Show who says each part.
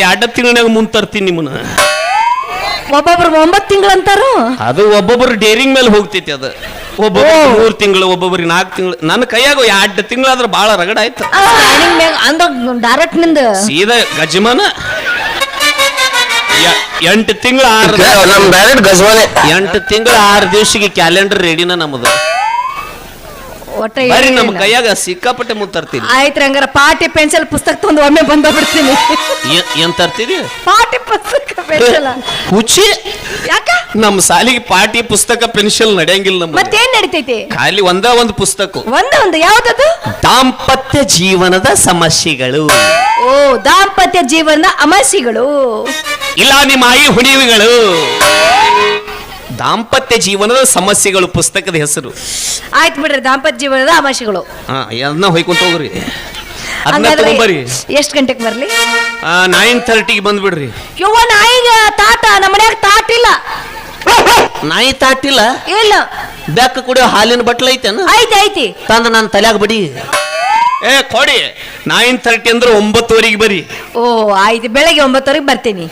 Speaker 1: ಎರಡ ತಿಂಗಳಾಗ ಮುಂದ್ ತರ್ತೀನಿ ನಿಮ್ಮನ್ನ.
Speaker 2: ಒಬ್ಬೊಬ್ರು ಒಂಬತ್ತು ತಿಂಗಳಂತಾರು
Speaker 1: ಅದು ಒಬ್ಬೊಬ್ಬರು ಡೇರಿಂಗ್ ಮೇಲೆ ಹೋಗ್ತೈತಿ ಅದು. ಒಬ್ಬೊಬ್ಬರು ಮೂರ್ ತಿಂಗಳು ಒಬ್ಬೊಬ್ಬರಿಗೆ ನಾಲ್ಕು ತಿಂಗಳು. ನನ್ನ ಕೈಯಾಗ ಎರಡು ತಿಂಗಳಾದ್ರೆ ಬಹಳ ರಗಡ ಆಯ್ತು.
Speaker 2: ಅಂದ್ರ ಡೈರೆಕ್ಟ್ನಿಂದ.
Speaker 1: ಸೀದಾ ಗಜಮಾನ. ಎಂಟು ತಿಂಗಳು ಆರು
Speaker 3: ನಮ್ ಡೈರೆಕ್ಟ್
Speaker 1: ಎಂಟು ತಿಂಗಳ ಆರು ದಿವಸಿಗೆ ಕ್ಯಾಲೆಂಡರ್ ರೆಡಿನ ನಮ್ಮದು
Speaker 2: ಒಟ್ಟ
Speaker 1: ನಮ್ಮ. ಕೈಯಾಗ ಸಿಕ್ಕಾಪಟ್ಟೆ ಮುಂದ್ ತರ್ತೀನಿ.
Speaker 2: ಆಯ್ತು ಹಂಗಾರ ಪಾಟಿ ಪೆನ್ಸಿಲ್ ಪುಸ್ತಕ ತಂದು ಒಮ್ಮೆ ಬಂದ ಬಿಡ್ತೀನಿ.
Speaker 1: ಏ- ಏನ್ ತರ್ತೀರಿ?
Speaker 2: ಪಾಟಿ ಪುಸ್ತಕ ಪೆನ್ಸಿಲ್.
Speaker 1: ಹುಚ್ಚಿ.
Speaker 2: ಯಾಕ?
Speaker 1: ನಮ್ಮ ಸಾಲಿಗೆ ಪಾಟಿ ಪುಸ್ತಕ ಪೆನ್ಸಿಲ್ ನಡೆಯಂಗಿಲ್ಲ ನಮ್ಮ
Speaker 2: ಮತ್ತೇನ್ ನಡಿತೈತಿ?
Speaker 1: ಖಾಲಿ ಒಂದ ಒಂದು ಪುಸ್ತಕ.
Speaker 2: ಒಂದ ಒಂದು ಯಾವ್ದದು?
Speaker 1: ದಾಂಪತ್ಯ ಜೀವನದ ಸಮಸ್ಯೆಗಳು.
Speaker 2: ಓ ದಾಂಪತ್ಯ ಜೀವನದ ಅಮಸ್ಯೆಗಳು.
Speaker 1: ಇಲ್ಲ ನಿಮ್ಮ ಆಯಿ ಹುಣಿವಿಗಳು. ದಾಂಪತ್ಯ ಜೀವನದ ಸಮಸ್ಯೆಗಳು ಪುಸ್ತಕದ ಹೆಸರು.
Speaker 2: ಆಯ್ತು ಬಿಡ್ರಿ ದಾಂಪತ್ಯ ಜೀವನದ ಅಮಾಸಿಗಳು
Speaker 1: ಹಾ ಅದನ್ನ ಹೊಯ್ಕೊಂತ ಹೋಗ್ರಿ ಅದನ್ನ
Speaker 2: ಹಂಗಾದ್ರೆ
Speaker 1: ತಗೊಂಬರ್ರಿ.
Speaker 2: ಎಷ್ಟ್ ಗಂಟೆಗೆ ಬರ್ಲಿ?
Speaker 1: ನೈನ್ ತರ್ಟಿಗೆ ಬಂದ್ಬಿಡ್ರಿ.
Speaker 2: ಯವ್ವ ನಾಯಿಗ ತಾಟ ನಮ್ಮ ಮನ್ಯಾಗ ತಾಟ ಇಲ್ಲ.
Speaker 1: ನಾಯಿ ತಾಟಿಲ್ಲ
Speaker 2: ಇಲ್ಲ?
Speaker 1: ಬೆಕ್ಕ ಕುಡಿಯೋ ಹಾಲಿನ ಬಟ್ಲ ಐತೇನ?
Speaker 2: ಐತಿ ಐತಿ.
Speaker 1: ತಂದ ನಾನು ತಲ್ಯಾಗ ಬಡಿ. ಏ ಕೊಡಿ. ನೈನ್ ತರ್ಟಿ ಅಂದ್ರೆ ಒಂಬತ್ತುವರೆಗೆ ಬರೀ.
Speaker 2: ಓ ಆಯ್ತು. ಬೆಳಗ್ಗೆ ಒಂಬತ್ತುವರೆಗೆ ಬರ್ತೀನಿ.